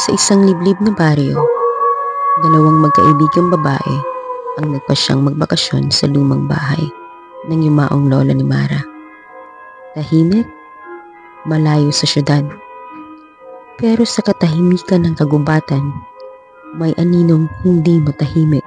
Sa isang liblib na baryo, dalawang magkaibigang babae ang nagpasyang magbakasyon sa lumang bahay ng yumaong lola ni Mara. Tahimik, malayo sa syudad. Pero sa katahimikan ng kagubatan, may aninong hindi matahimik.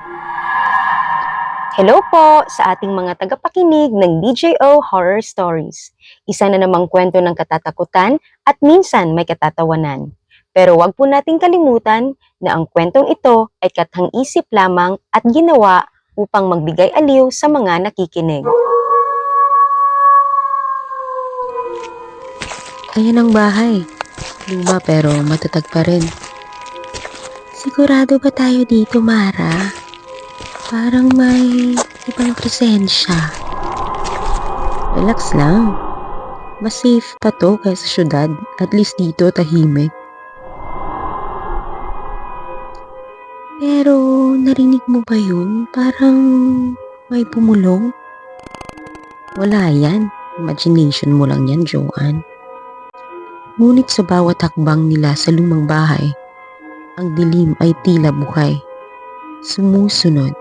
Hello po sa ating mga tagapakinig ng DJO Horror Stories. Isa na namang kwento ng katatakutan at minsan may katatawanan. Pero wag po nating kalimutan na ang kwentong ito ay kathang isip lamang at ginawa upang magbigay aliw sa mga nakikinig. Ayan ang bahay. Luma pero matatag pa rin. Sigurado ba tayo dito, Mara? Parang may ibang presensya. Relax lang. Mas safe pa to kaysa syudad. At least dito tahimik. Pero narinig mo ba yun? Parang may pumulong. Wala yan. Imagination mo lang yan, Joanne. Ngunit sa bawat hakbang nila sa lumang bahay, ang dilim ay tila buhay. Sumusunod.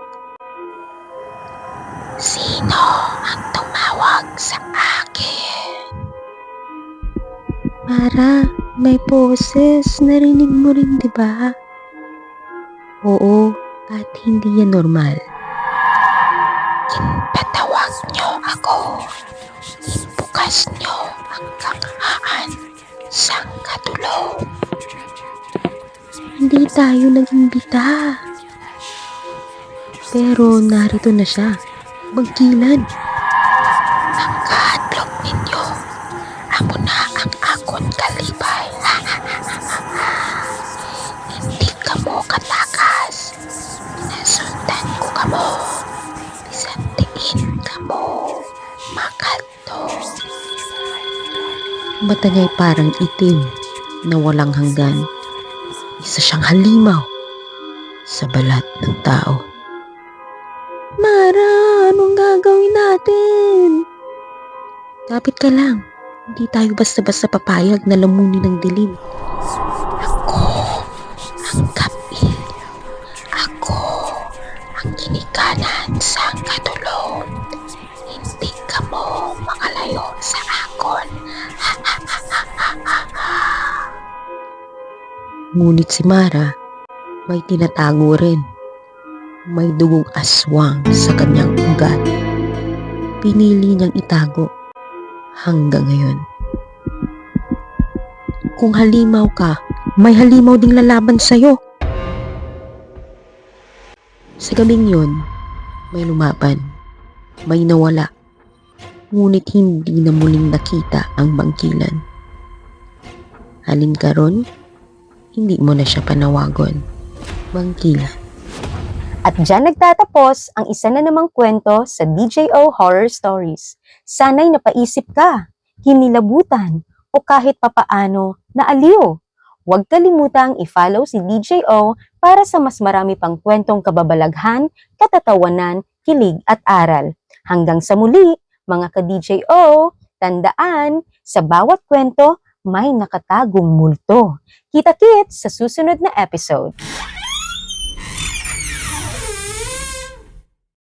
Sino ang tumawag sa akin? Mara, may boses. Narinig mo rin, di ba? Oo, at hindi yan normal. Patawag niyo ako. Ibukas niyo ang kanghaan sang katulong. Hindi tayo nag-imbita. Pero narito na siya. Magkilan. Ang kahadlok ninyo. Amo na ang akon kalibay. Hindi ka mo katakas. Mata niya'y parang itim na walang hanggan. Isa siyang halimaw sa balat ng tao. Mara, anong gagawin natin? Kapit ka lang. Hindi tayo basta-basta papayag na lamunin ng dilim. Ngunit si Mara, may tinatago rin. May dugong aswang sa kanyang ugat. Pinili niyang itago hanggang ngayon. Kung halimaw ka, may halimaw ding lalaban sa'yo. Sa gabing yun, may lumaban. May nawala. Ngunit hindi na muling nakita ang bangkilan. Halin ka ron, hindi mo na siya panawagon. Bangkilan. At dyan nagtatapos ang isa na namang kwento sa DJO Horror Stories. Sana'y napaisip ka, hinilabutan, o kahit papaano naaliw. Huwag kalimutang i-follow si DJO para sa mas marami pang kwentong kababalaghan, katatawanan, kilig at aral. Hanggang sa muli, mga ka-DJO, tandaan, sa bawat kwento may nakatagong multo. Kita-kits sa susunod na episode.